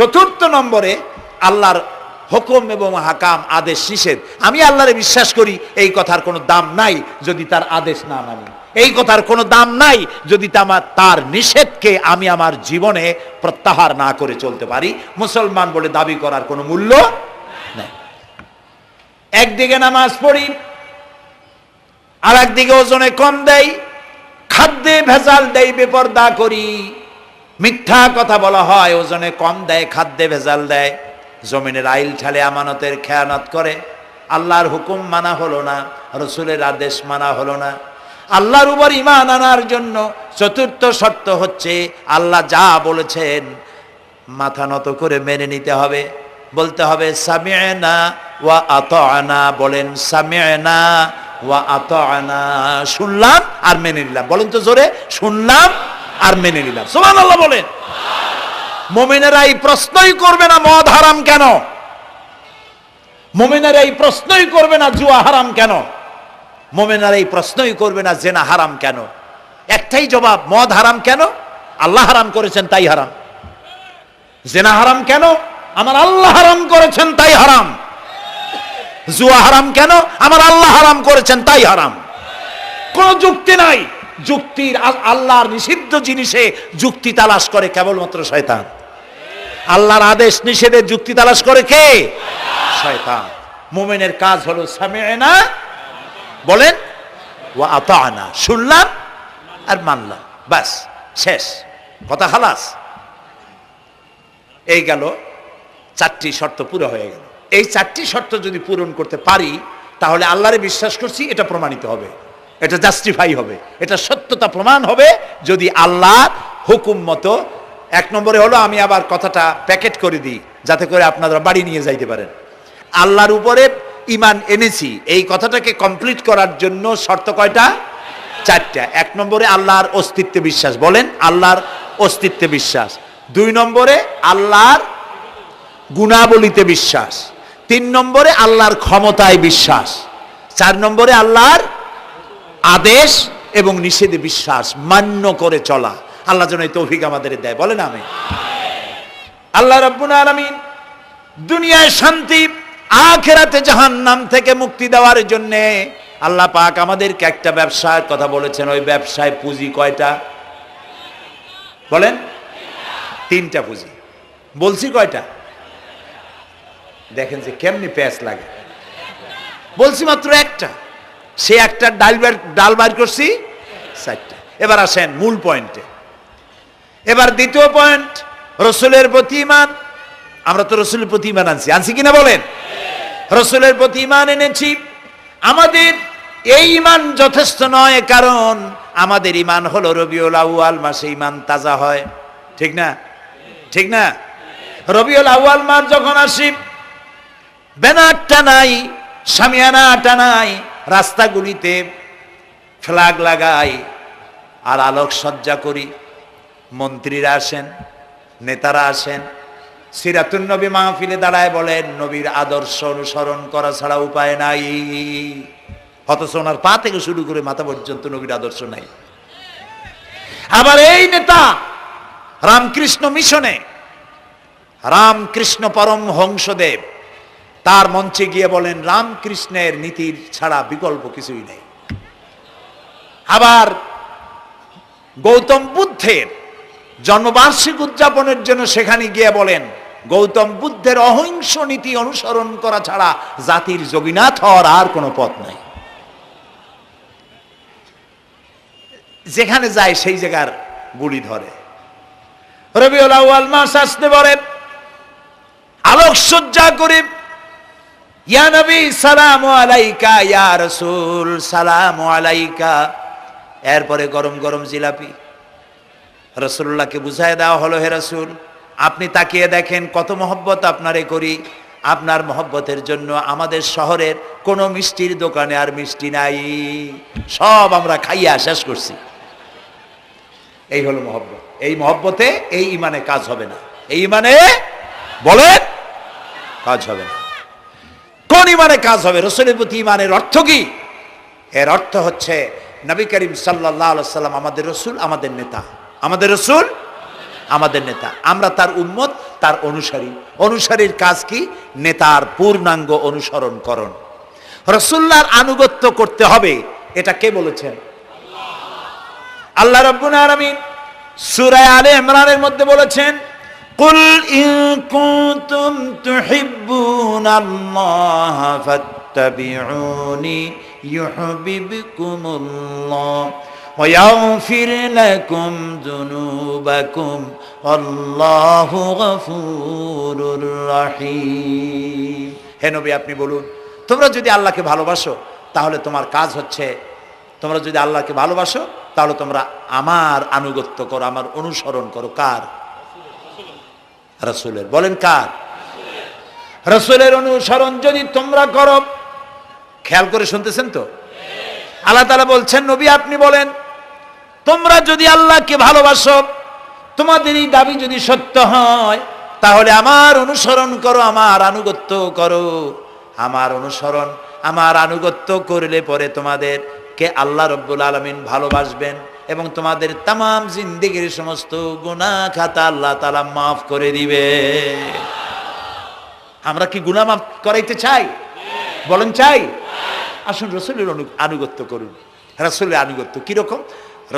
চতুর্থ নম্বরে আল্লাহর হুকুম এবং হাকাম, আদেশ নিষেধ। আমি আল্লাহরে বিশ্বাস করি, এই কথার কোনো দাম নাই যদি তার আদেশ না মানি। এই কথার কোনো দাম নাই যদি আমার, তার নিষেধকে আমি আমার জীবনে প্রত্যাহার না করে চলতে পারি। মুসলমান বলে দাবি করার কোনো মূল্য নেই। একদিকে নামাজ পড়ি আর একদিকে ওজনে কম দেয় খাদ্যে ভেজাল দেয় বেপর্দা করি। মিথ্যা কথা বলা হয়, ওজনে কম দেয়, খাদ্যে ভেজাল দেয়। জমিনের আইল ঠালে আমানতের খেয়ানত করে। আল্লাহর হুকুম মানা হলো না, রসুলের আদেশ মানা হলো না। আল্লাহর উপর ইমান আনার জন্য চতুর্থ শর্ত হচ্ছে, আল্লাহ যা বলেছেন মাথা নত করে মেনে নিতে হবে। বলতে হবে সামিয়না ওয়া আতআনা বলেন সামিয়না ওয়া আতআনা শুনলাম আর মেনে নিলাম। বলেন তো জোরে, শুনলাম আর মেনে নিলাম। সোমান আল্লাহ বলেন। মুমিনেরা এই প্রশ্নই করবে না মদ হারাম কেন? মুমিনেরা এই প্রশ্নই করবে না জুয়া হারাম কেন? মোমেনার এই প্রশ্নই করবে না জেনা হারাম কেন? একটাই জবাব, মদ হারাম কেন? আল্লাহ হারাম করেছেন, তাই হারাম। জেনা হারাম কেন? আমার আল্লাহ হারাম করেছেন, তাই হারাম। জুয়া হারাম কেন? আমার আল্লাহ হারাম করেছেন, তাই হারাম। কোন যুক্তি নাই। যুক্তির আল্লাহর নিষিদ্ধ জিনিসে যুক্তি তালাশ করে কেবলমাত্র শয়তান। আল্লাহর আদেশ নিষেধের যুক্তি তালাশ করে কে? শয়তান। মোমেনের কাজ হলো সামিনা বলেন ও আতানা শুনলাম আর মানলাম। বাস শেষ। কথা খালাস। এই গেল, চারটি শর্ত পুরো হয়ে গেল। এই চারটি শর্ত যদি পূরণ করতে পারি, তাহলে আল্লাহরে বিশ্বাস করছি এটা প্রমাণিত হবে। এটা জাস্টিফাই হবে। এটা সত্যতা প্রমাণ হবে যদি আল্লাহ হুকুম মতো, এক নম্বরে হলো আমি আবার কথাটা প্যাকেট করে দিই, যাতে করে আপনারা বাড়ি নিয়ে যাইতে পারেন। আল্লাহর উপরে ইমান এনেছি, এই কথাটাকে কমপ্লিট করার জন্য শর্ত কয়টা? চারটা। এক নম্বরে আল্লাহর অস্তিত্বে বিশ্বাস। বলেন, আল্লাহর অস্তিত্বে বিশ্বাস। দুই নম্বরে আল্লাহর গুণাবলিতে বিশ্বাস। তিন নম্বরে আল্লাহর ক্ষমতায় বিশ্বাস। চার নম্বরে আল্লাহর আদেশ এবং নিষেধে বিশ্বাস, মান্য করে চলা। আল্লাহ যেন এই তৌফিক আমাদের দেয়। বলেন আমি আল্লাহ রব্বুল আলামিন দুনিয়ায় শান্তি, আখেরাতে জাহান্নাম থেকে মুক্তি দেওয়ার জন্য আল্লাহ পাক আমাদেরকে একটা ব্যবসার কথা বলেছেন। ওই ব্যবসায় পুঁজি কয়টা? বলেন। তিনটা পুঁজি। বলছি কয়টা? দেখেন যে কেমনি প্যাঁচ লাগে। বলছি মাত্র একটা। সে একটা ডাল বার ডাল বার করছি, চারটা। এবার আসেন মূল পয়েন্টে এবার দ্বিতীয় পয়েন্ট রসুলের প্রতি ইমান আমরা তো রসুলের প্রতি ইমান আনছি। আনছি কিনা বলেন? রসুলের প্রতি ইমান এনেছি। আমাদের এই ইমান যথেষ্ট নয়, কারণ আমাদের ইমান হলো রবিউল আউয়াল মাসে ইমান তাজা হয়। ঠিক না? ঠিক না? রবিউল আউয়াল মাস যখন আসি ব্যানারটা নাই সামিয়ানাটা নাই রাস্তাগুলিতে ফ্ল্যাগ লাগাই আর আলোক সজ্জা করি। মন্ত্রীরা আসেন, নেতারা আসেন। সিরাতুন নবী মাহফিলে দাঁড়ায় বলেন, নবীর আদর্শ অনুসরণ করা ছাড়া উপায় নাই। অথচ ওনার পা থেকে শুরু করে মাথা পর্যন্ত নবীর আদর্শ নাই। আবার এই নেতা রামকৃষ্ণ মিশনে, রামকৃষ্ণ পরম হংসদেব তার মঞ্চে গিয়ে বলেন, রামকৃষ্ণের নীতির ছাড়া বিকল্প কিছুই নেই। আবার গৌতম বুদ্ধের জন্মবার্ষিক উদযাপনের জন্য সেখানে গিয়ে বলেন, গৌতম বুদ্ধের অহিংস নীতি অনুসরণ করা ছাড়া জাতির যোগীনাথ হওয়ার আর কোনো পথ নাই। যেখানে যায় সেই জায়গার গুলি ধরে। রবিউল আউয়াল মাস আসতে পারে আলোক সজ্জা করে ইয়া নবী, সালাম আলাইকা, ইয়া রসুল, সালাম আলাইকা। এরপরে গরম গরম জিলাপি। রসুল্লাহকে বুঝাই দেওয়া হলো, হে রসুল, আপনি তাকিয়ে দেখেন কত মহব্বত আপনারে করি। আপনার মহব্বতের জন্য আমাদের শহরের কোনো মিষ্টির দোকানে আর মিষ্টি নাই। সব আমরা খাইয়া শেষ করছি। এই হলো মহব্বত। এই মহব্বতে এই ইমানে কাজ হবে না। এই ইমানে বলেন, কাজ হবে না। কোন ইমানে কাজ হবে? রসুলের প্রতি ইমানের অর্থ কি? এর অর্থ হচ্ছে, নবী করিম সাল্লাহ সাল্লাম আমাদের রসুল, আমাদের নেতা। আমাদের রসুল, আমাদের নেতা। আমরা তার উম্মত, তার অনুসারী। অনুসারীর কাজ কি? নেতার পূর্ণাঙ্গ অনুসরণ করণ রসুল্লাহর আনুগত্য করতে হবে, এটা কে বলেছেন? আল্লাহ রব্বুল আলামিন সুরায় আলে ইমরানের মধ্যে বলেছেন কুল ইন কুনতুম তুহিব্বুনাল্লাহ ফাত্তাবিউনি ইউহিব্বুকুমুল্লাহ ويغفر لكم ذنوبكم والله غفور رحيم হে নবী আপনি বলুন তোমরা যদি আল্লাহকে ভালোবাসো তাহলে তোমার কাজ হচ্ছে তোমরা যদি আল্লাহকে ভালোবাসো তাহলে তোমরা আমার আনুগত্য করো আমার অনুসরণ করো কার রসুলের। বলেন কার? রসুলের অনুসরণ যদি তোমরা করো, খেয়াল করে শুনতেছেন তো? আল্লাহ তালা বলছেন, নবী আপনি বলেন, তোমরা যদি আল্লাহকে ভালোবাসো, তোমাদের এই দাবি যদি সত্য হয়, তাহলে আমার অনুসরণ করো, আমার আনুগত্য করো। আমার অনুসরণ, আমার আনুগত্য করলে পরে তোমাদেরকে আল্লাহ রব্বুল আলমিন ভালোবাসবেন। এবং তোমাদের তাম জিন্দিগির সমস্ত গুনাহ খাতা আল্লাহ তালা মাফ করে দিবে। আমরা কি গুনাহ মাফ করাইতে চাই? বলেন চাই। আসুন রসুলের আনুগত্য করুন। রসুলের আনুগত্য কীরকম?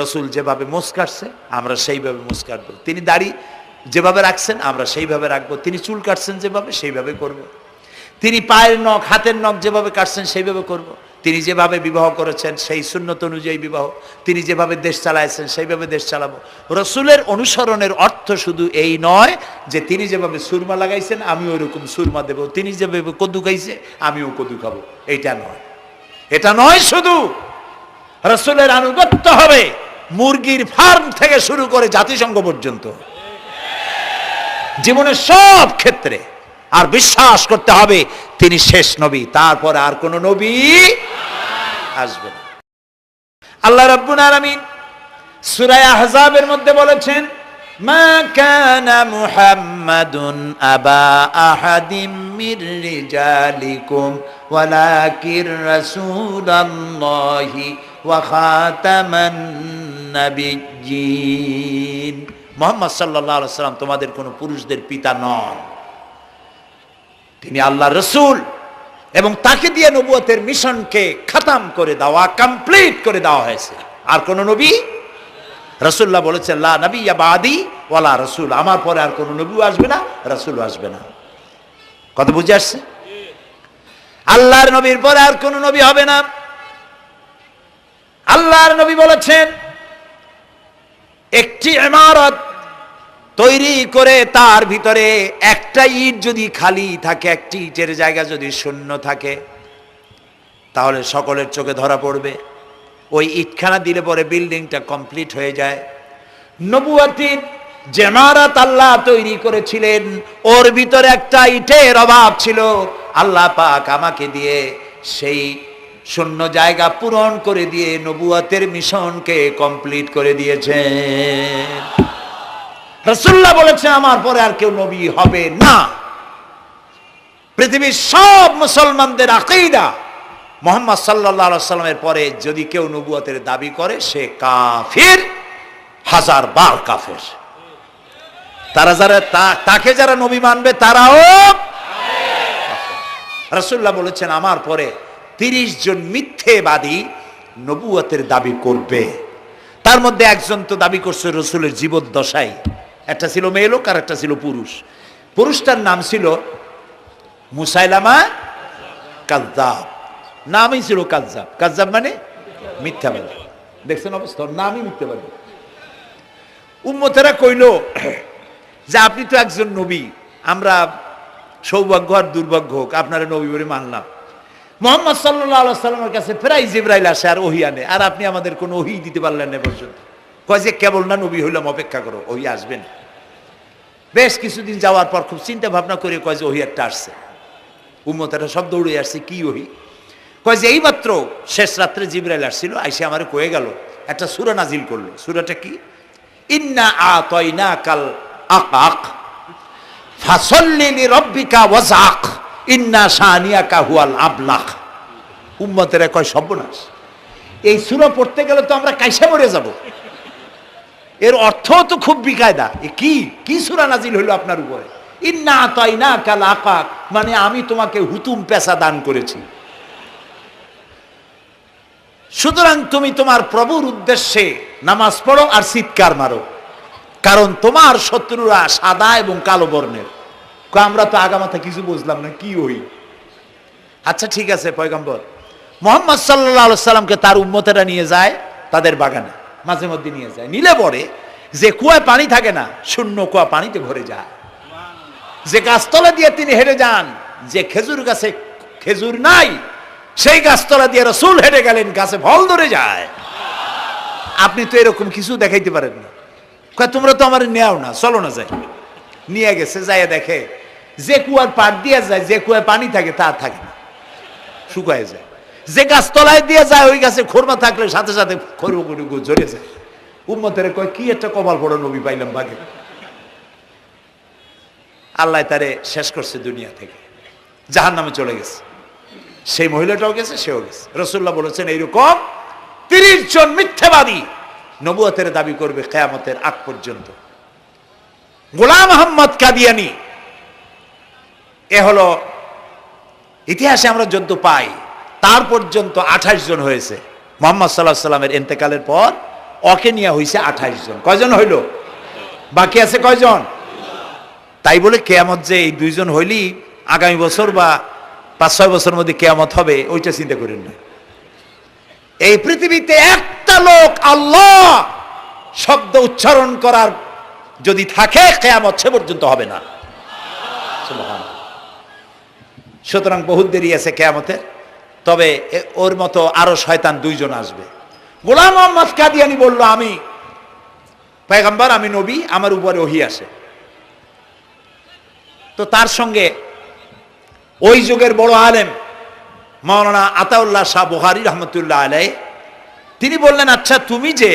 রসুল যেভাবে মোস কাটছে, আমরা সেইভাবে মোস কাটবো। তিনি দাড়ি যেভাবে রাখছেন, আমরা সেইভাবে রাখব। তিনি চুল কাটছেন যেভাবে, সেইভাবে করব। তিনি পায়ের নখ, হাতের নখ যেভাবে কাটছেন, সেইভাবে করব। তিনি যেভাবে বিবাহ করেছেন, সেই সুন্নত অনুযায়ী বিবাহ। তিনি যেভাবে দেশ চালাইছেন, সেইভাবে দেশ চালাবো। রসুলের অনুসরণের অর্থ শুধু এই নয় যে তিনি যেভাবে সুরমা লাগাইছেন আমিও ওরকম সুরমা দেব। তিনি যেভাবে কদু খাইছে আমিও কদু খাব। এইটা নয়। এটা নয় শুধু রসুলের আনুগত্য হবে মুরগির ফার্ম থেকে শুরু করে জাতিসংঘ পর্যন্ত। জীবনের সব ক্ষেত্রে আর বিশ্বাস করতে হবে, তিনি শেষ নবী, তারপরে আর কোন নবী আসবে না। আল্লাহ রাব্বুল আলামিন সূরা আহজাবের মধ্যে বলেছেন, মা কানা মুহাম্মাদুন আবা আহাদিম মির রিজালিকুম, ওয়ালাকির রাসূলুল্লাহি ওয়া খাতামান নাবিয়্যিন। মুহাম্মদ সাল্লাল্লাহু আলাইহি সাল্লাম তোমাদের কোনো পুরুষদের পিতা নন। তিনি আল্লাহ রসুল। এবং তাকে দিয়ে নবুয়তের মিশনকে খতম করে দেওয়া কমপ্লিট করে দেওয়া হয়েছে। আর কোন নবী? রসুল্লাহ বলেছেন, লা নবী বাদি ওয়ালা রসুল। আমার পরে আর কোন নবী আসবে না রসুল আসবে না। কত বুঝে আসছে? আল্লাহর নবীর পরে আর কোন নবী হবে না। আল্লাহর নবী বলেছেন, একটি ইমারত তৈরি করে তার ভিতরে একটা ইট যদি খালি থাকে, একটি ইটের জায়গা যদি শূন্য থাকে, তাহলে সকলের চোখে ধরা পড়বে। ওই ইটখানা দিলে পরে বিল্ডিংটা কমপ্লিট হয়ে যায়। নবুয়াতির জেমারাত আল্লাহ তৈরি করেছিলেন। ওর ভিতরে একটা ইটের অভাব ছিল। আল্লাহ পাক আমাকে দিয়ে সেই শূন্য জায়গা পূরণ করে দিয়ে নবুয়াতের মিশনকে কমপ্লিট করে দিয়েছেন। রসুল্লাহ বলেছে, আমার পরে আর কেউ নবী হবে না। পৃথিবীর সব মুসলমানদের আকিদা, মোহাম্মদ সাল্লাহ সাল্লামের পরে যদি কেউ নবুয়তের দাবি করে, সে কাফির, হাজার বার কাফের। তারা যারা তাকে যারা নবী মানবে, তারাও রসুল্লাহ বলেছেন, আমার পরে তিরিশ জন মিথ্যেবাদী নবুয়তের দাবি করবে। তার মধ্যে একজন তো দাবি করছে, রসুলের জীবদ্দশায়। একটা ছিল মেয়ে লোক আর একটা ছিল পুরুষ। পুরুষটার নাম ছিল মুসাইলামা কাজ্জাব। নামই ছিল কাজ্জাব। কাজ্জাব মানে মিথ্যাবাদী দেখছেন অবস্থা? নামই মিথ্যাবাদী উম্মতেরা কইল যে আপনি তো একজন নবী, আমরা সৌভাগ্য আর দুর্ভাগ্য হোক, আপনারা নবী বলে মানলাম। মোহাম্মদ সাল্লাহ সাল্লামের কাছে প্রায় জিব্রাইল আসে আর ওহি আনে। আর আপনি আমাদের কোনো ওহি দিতে পারলেন না পর্যন্ত। কয় যে, কেবল না, নবী হইলাম, অপেক্ষা করো, ওহি আসবেন বেশ কিছুদিন যাওয়ার পর খুব চিন্তা ভাবনা করে কয় যে, ওহি একটা আসছে। উম্মতেরা সব দৌড়ে আসছে, কি ওহি? কয় যে, এইমাত্র শেষ রাত্রে জিব্রাইল আসছিল, আইসে আমারে কয়ে গেল, একটা সুরা নাজিল করল। সুরাটা কি? ইন্না আতয়না কাল আকাক, ফাসল্লি লিরাব্বিকা ওয়াজআক, ইন্না শানিয়াকা হুয়াল আবলাক। উম্মতেরা কয়, সর্বনাশ, এই সূরা পড়তে গেলে তো আমরা কাইসা মরে যাব? এর অর্থ তো খুব বিকায়দা। এ কি? কি সূরা নাজিল হইল আপনার উপরে? ইন্না তাইনা কাল আকাক মানে আমি তোমাকে হুতুম পেশা দান করেছি। সুতরাং তুমি তোমার প্রভুর উদ্দেশ্যে নামাজ পড়ো আর চিৎকার মারো। কারণ তোমার শত্রুরা সাদা এবং কালো বর্ণের। আমরা তো আগামাথা কিছু বুঝলাম না, কি হই আচ্ছা ঠিক আছে, পয়গম্বর। মোহাম্মদ সাল্লাহ সাল্লামকে তার উম্মতেরা নিয়ে যায় তাদের বাগানে। মাঝে মধ্যে নিয়ে যায়। নিলে পরে যে কুয়ায় পানি থাকে না, শূন্য কুয়া পানিতে ভরে যায়। যে গাছতলা দিয়ে তিনি হেঁটে যান, যে খেজুর গাছে খেজুর নাই, সেই গাছতলা দিয়ে রসুল হেঁটে গেলেন, গাছে ফল ধরে যায়। আপনি তো এরকম কিছু দেখাইতে পারেন না। তোমরা তো আমার নেও না, চলো না যাই। নিয়ে গেছে, যাইয়া দেখে, যে কুয়ার পাট দিয়ে যায়, যে কুয়ায় পানি থাকে, তা থাকে না। শুকায় যায়। যে গাছ তলায় দিয়ে যায়, ওই গাছে খোরমা থাকলে সাথে সাথে খরু খরু ঝরে যায়। উম্মতের কয়, কি একটা কপাল পড়ো নবী পাইলাম বাঘে। আল্লাহ তারে শেষ করছে দুনিয়া থেকে। জাহান নামে চলে গেছে। সেই মহিলাটাও গেছে, সেও গেছে। রসুল্লাহ বলেছেন, এইরকম তিরিশ জন মিথ্যাবাদী নবুয়তের দাবি করবে কেয়ামতের আগ পর্যন্ত। গোলাম আহম্মদ কাদিয়ানি, এ হলো ইতিহাসে আমরা যদ্য পাই তার পর্যন্ত আঠাশ জন হয়েছে। মোহাম্মদ সাল্লাহ সাল্লামের এন্তেকালের পর অকে নিয়ে হয়েছে আঠাশ জন। কয়জন হইল? বাকি আছে কয়জন? তাই বলে কেয়ামত যে এই দুইজন হইলি আগামী বছর বা পাঁচ, ছয় বছরের মধ্যে কেয়ামত হবে, ওইটা চিন্তা করেন না। এই পৃথিবীতে একটা লোক আল্লাহ শব্দ উচ্চারণ করার যদি থাকে, কেয়ামত সে পর্যন্ত হবে না। সুতরাং বহুত দেরি আছে কেয়ামতের। তবে ওর মতো আরও শয়তান দুইজন আসবে। গোলাম মোহাম্মদ কাদিয়ানি বলল, আমি, পয়গম্বর, আমি নবী, আমার উপরে ওহি আসে তো তার সঙ্গে ওই যুগের বড় আলেম মাওলানা আতাউল্লাহ শাহ বুহারি রহমতুল্লাহ আলাই তিনি বললেন আচ্ছা তুমি যে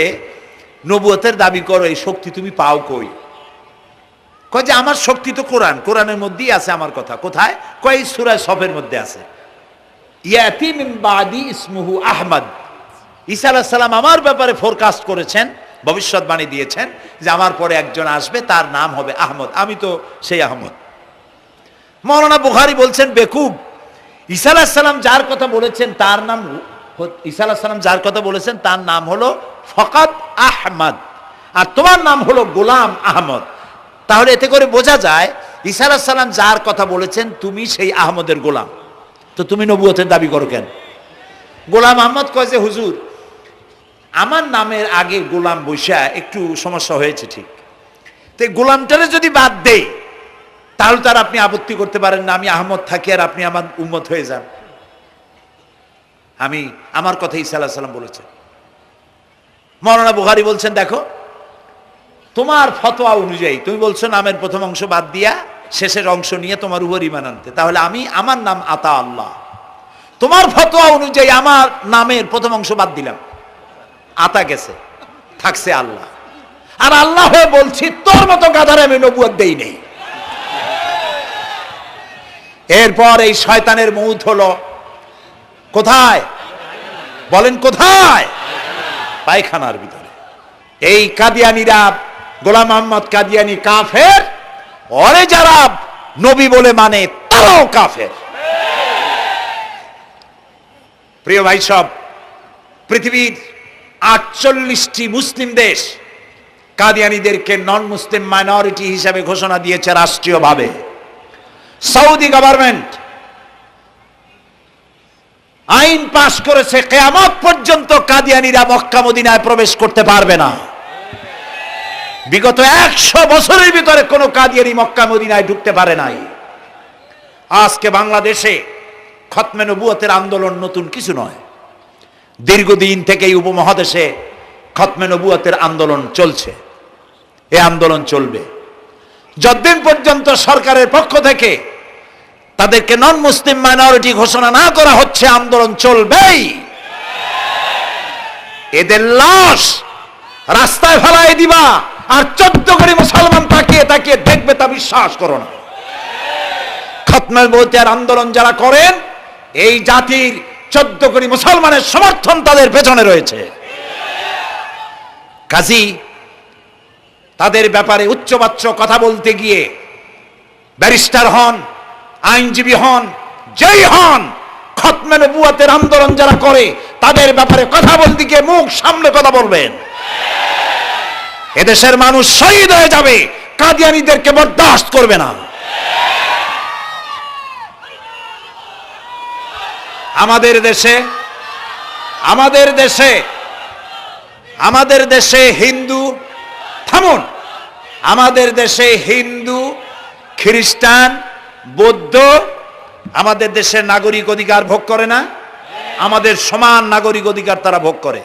নবুয়তের দাবি করো, এই শক্তি তুমি পাও কই? কয় যে, আমার শক্তি তো কোরআন, কোরআনের মধ্যেই আছে আমার কথা। কোথায়? কয় সুরায় সফের মধ্যে আছে। ইসমুহু আহমদ। ঈসা সালাম আমার ব্যাপারে ফোরকাস্ট করেছেন, ভবিষ্যৎবাণী দিয়েছেন যে আমার পরে একজন আসবে, তার নাম হবে আহমদ। আমি তো সেই আহমদ। মৌলানা বুখারি বলছেন, বেকুব, ঈসা আলাহিস সালাম যার কথা বলেছেন, তার নাম ঈসা আলাহিস সালাম যার কথা বলেছেন, তার নাম হলো ফকাত আহমদ। আর তোমার নাম হলো গোলাম আহমদ। তাহলে এতে করে বোঝা যায়, ঈসা আলাহিস সালাম যার কথা বলেছেন, তুমি সেই আহমদের গোলাম। তো তুমি নবুয়তের দাবি করো কেন? গোলাম আহমদ কয় যে, হুজুর, আমার নামের আগে গোলাম বৈশা একটু সমস্যা হয়েছে ঠিক। তো গোলামটারে যদি বাদ দেই, তাহলে তার আপনি আপত্তি করতে পারেন না, আমি আহমদ থাকি আর আপনি আমার উম্মত হয়ে যান। আমি, আমার কথা আলাহ সাল্লাম বলেছেন মৌলানা বুখারি বলছেন, দেখো, তোমার ফতোয়া অনুযায়ী, তুমি বলছো নামের প্রথম অংশ বাদ দিয়া শেষের অংশ নিয়ে তোমার উপর ইমান আনতে। তাহলে আমি আমার নাম আতা আল্লাহ। তোমার ফতোয়া অনুযায়ী আমার নামের প্রথম অংশ বাদ দিলাম। আতা গেছে, থাকছে আল্লাহ। আর আল্লাহ হয়ে বলছি, তোর মতো গাধারে আমি নবুয়ত দেই নেই। এরপর এই শয়তানের মৌত হলো। কোথায়? বলেন কোথায়? পায়খানার ভিতরে। এই কাদিয়ানিরা গোলাম আহমদ কাদিয়ানি কাফের অরে যারা নবী বলে মানে তারাও কাফের। প্রিয় ভাই সব, পৃথিবীর আটচল্লিশটি মুসলিম দেশ কাদিয়ানিদেরকে নন মুসলিম মাইনরিটি হিসাবে ঘোষণা দিয়েছে রাষ্ট্রীয়ভাবে। সৌদি গভর্নমেন্ট আইন পাশ করেছে, কেয়ামত পর্যন্ত কাদিয়ানিরা মক্কা মদিনায় প্রবেশ করতে পারবে না। বিগত একশো বছরের ভিতরে কোনো কাদিয়ানি মক্কা মদিনায় ঢুকতে পারে নাই। আজকে বাংলাদেশে খতমে নবুয়তের আন্দোলন নতুন কিছু নয়। দীর্ঘদিন থেকে এই উপমহাদেশে খতমে নবুয়তের আন্দোলন চলছে। এ আন্দোলন চলবে। যতদিন পর্যন্ত সরকারের পক্ষ থেকে তাদেরকে নন মুসলিম মাইনরিটি ঘোষণা না করা হচ্ছে, আন্দোলন চলবেই। এদের লাশ রাস্তায় ফেলাই দিবা। আর চোদ্দ করে মুসলমান তাকিয়ে তাকিয়ে দেখবে তা বিশ্বাস করো না। খতমের বলতের আন্দোলন যারা করেন, এই জাতির চোদ্দ কোটি মুসলমানের সমর্থন তাদের পেছনে রয়েছে। কাজী, তাদের ব্যাপারে উচ্চবাচ্য কথা বলতে গিয়ে ব্যারিস্টার হন, আইনজীবী হন, যেই হন, খতমে নবুয়াতের আন্দোলন যারা করে, তাদের ব্যাপারে কথা বলতে গিয়ে মুখ সামনে কথা বলবেন। এদেশের মানুষ শহীদ হয়ে যাবে। কাদিয়ানিদেরকে বরদাস্ত করবে না। আমাদের দেশে আমাদের দেশে আমাদের দেশে হিন্দু, থামুন। আমাদের দেশে হিন্দু, খ্রিস্টান, বৌদ্ধ, আমাদের দেশের নাগরিক অধিকার ভোগ করে না। আমাদের সমান নাগরিক অধিকার তারা ভোগ করে।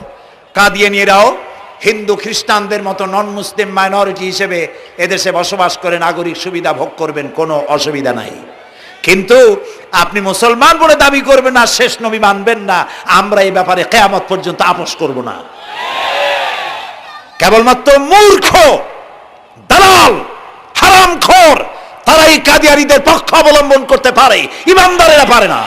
কাদিয়ানিরাও হিন্দু খ্রিস্টানদের মতো নন মুসলিম মাইনরিটি হিসেবে এদেশে বসবাস করে নাগরিক সুবিধা ভোগ করবেন, কোনো অসুবিধা নাই। কিন্তু আপনি মুসলমান বলে দাবি করবেন না শেষ নবী মানবেন না, আমরা এই ব্যাপারে কেয়ামত পর্যন্ত আপোষ করব না। কেবলমাত্র মূর্খ, দালাল, হারামখোর তারা এই কাদিয়ারিদের পক্ষ অবলম্বন করতে পারে, ইমানদারেরা পারে না।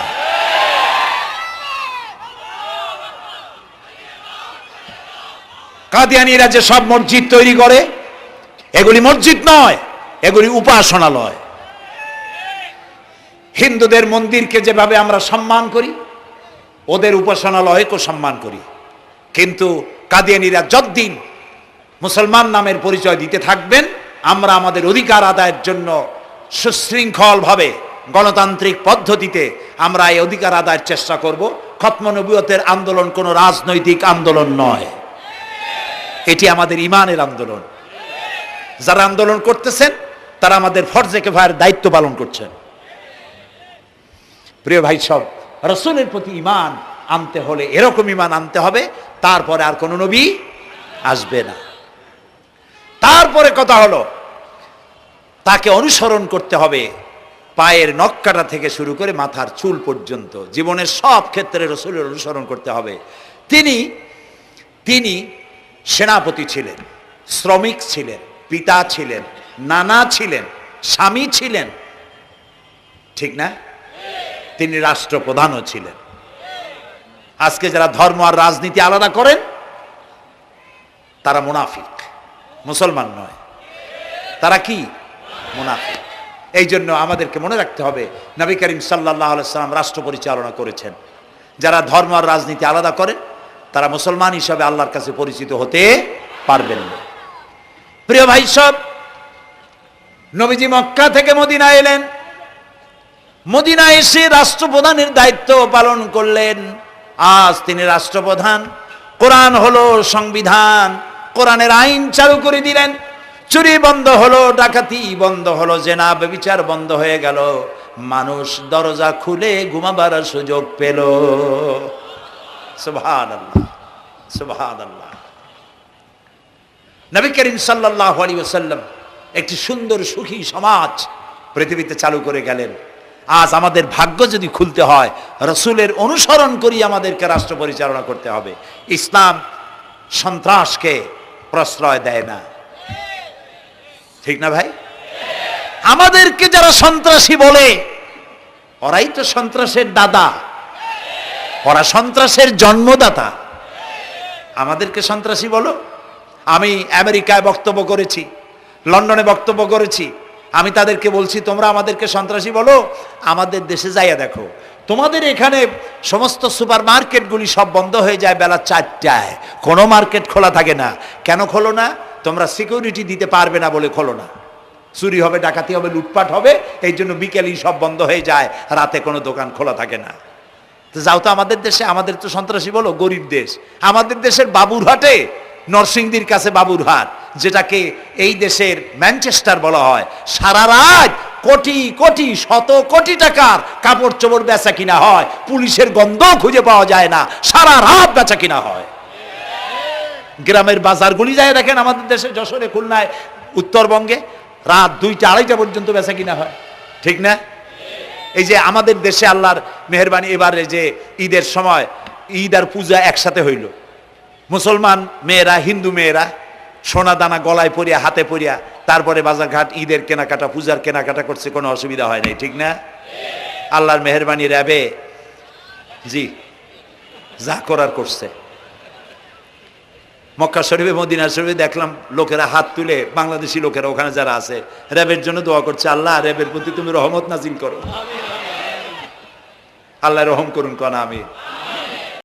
কাদিয়ানিরা যে সব মসজিদ তৈরি করে, এগুলি মসজিদ নয়, এগুলি উপাসনালয়। হিন্দুদের মন্দিরকে যেভাবে আমরা সম্মান করি, ওদের উপাসনালয়কেও সম্মান করি। কিন্তু কাদিয়ানিরা যতদিন মুসলমান নামের পরিচয় দিতে থাকবেন, আমরা আমাদের অধিকার আদায়ের জন্য সুশৃঙ্খলভাবে গণতান্ত্রিক পদ্ধতিতে আমরা এই অধিকার আদায়ের চেষ্টা করব। খতমনবীয়তের আন্দোলন কোনো রাজনৈতিক আন্দোলন নয়। এটি আমাদের ইমানের আন্দোলন। যারা আন্দোলন করতেছেন, তারা আমাদের ফরজে কেফায়ের দায়িত্ব পালন করছেন। প্রিয় ভাই সব, রসুলের প্রতি ইমান আনতে হলে এরকম ইমান আনতে হবে, তারপরে আর কোনো নবী আসবে না। তারপরে কথা হলো, তাকে অনুসরণ করতে হবে, পায়ের নক্কাটা থেকে শুরু করে মাথার চুল পর্যন্ত। জীবনের সব ক্ষেত্রে রসুলের অনুসরণ করতে হবে। তিনি তিনি সেনাপতি ছিলেন, শ্রমিক ছিলেন, পিতা ছিলেন, নানা ছিলেন, স্বামী ছিলেন। ঠিক না? তিনি রাষ্ট্রপ্রধানও ছিলেন। আজকে যারা ধর্ম আর রাজনীতি আলাদা করেন, তারা মুনাফিক, মুসলমান নয়। তারা কি? মুনাফিক। এই জন্য আমাদেরকে মনে রাখতে হবে, নবী করিম সাল্লাহ সাল্লাম রাষ্ট্র পরিচালনা করেছেন। যারা ধর্ম আর রাজনীতি আলাদা করেন তারা মুসলমান হিসাবে আল্লাহর কাছে পরিচিত হতে পারবেন না। প্রিয় ভাই সব, নবীজি মক্কা থেকে মদিনা এলেন। মদিনা এসে রাষ্ট্রপ্রধানের দায়িত্ব পালন করলেন। আজ তিনি রাষ্ট্রপ্রধান। কোরআন হলো সংবিধান। কোরআনের আইন চালু করে দিলেন। চুরি বন্ধ হলো, ডাকাতি বন্ধ হলো, জেনা বিচার বন্ধ হয়ে গেল। মানুষ দরজা খুলে ঘুমাবার সুযোগ পেল। নবী করিম সাল্লাহ আলী ওসাল্লাম একটি সুন্দর সুখী সমাজ পৃথিবীতে চালু করে গেলেন। আজ আমাদের ভাগ্য যদি খুলতে হয়, রসুলের অনুসরণ করি আমাদেরকে রাষ্ট্র পরিচালনা করতে হবে। ইসলাম সন্ত্রাসকে প্রশ্রয় দেয় না। ঠিক না ভাই? আমাদেরকে যারা সন্ত্রাসী বলে, ওরাই তো সন্ত্রাসের দাদা। ওরা সন্ত্রাসের জন্মদাতা। আমাদেরকে সন্ত্রাসী বলো। আমি আমেরিকায় বক্তব্য করেছি, লন্ডনে বক্তব্য করেছি। আমি তাদেরকে বলছি, তোমরা আমাদেরকে সন্ত্রাসী বলো, আমাদের দেশে যাইয়া দেখো। তোমাদের এখানে সমস্ত সুপার মার্কেটগুলি সব বন্ধ হয়ে যায় বেলা চারটায়। কোনো মার্কেট খোলা থাকে না। কেন খোলো না? তোমরা সিকিউরিটি দিতে পারবে না বলে খোলো না। চুরি হবে, ডাকাতি হবে, লুটপাট হবে এই জন্য বিকেলই সব বন্ধ হয়ে যায়। রাতে কোনো দোকান খোলা থাকে না। যাও তো আমাদের দেশে, আমাদের তো সন্ত্রাসী বলো, গরিব দেশ। আমাদের দেশের বাবুরহাটে নরসিংদীর কাছে বাবুরহাট, যেটাকে এই দেশের ম্যানচেস্টার বলা হয়। সারা রাত কোটি কোটি, শত কোটি টাকার কাপড় চোপড় বেচা কিনা হয়। পুলিশের গন্ধও খুঁজে পাওয়া যায় না। সারা রাত বেচা কিনা হয়। গ্রামের বাজারগুলি যায়, দেখেন আমাদের দেশে যশোরে, খুলনায়, উত্তরবঙ্গে রাত দুইটা, আড়াইটা পর্যন্ত বেচা কিনা হয়। ঠিক না? এই যে আমাদের দেশে আল্লাহর মেহরবানি এবারে যে ঈদের সময়, ঈদ আর পূজা একসাথে হইল। মুসলমান মেয়েরা, হিন্দু মেয়েরা, সোনা দানা গলায় পরিয়া, হাতে পরিয়া, তারপরে বাজারঘাট, ঈদের কেনাকাটা, পূজার কেনাকাটা করছে, কোনো অসুবিধা হয় নাই, ঠিক না? আল্লাহর মেহরবানি র্যাবে। জি, যা করার করছে। মক্কা শরীফে, মদিনা শরীফে দেখলাম লোকেরা হাত তুলে, বাংলাদেশি লোকেরা ওখানে যারা আছে, র্যাবের জন্য দোয়া করছে, আল্লাহ, র্যাবের প্রতি তুমি রহমত নাজিল করো। আল্লাহ রহম করুন, কনা আমি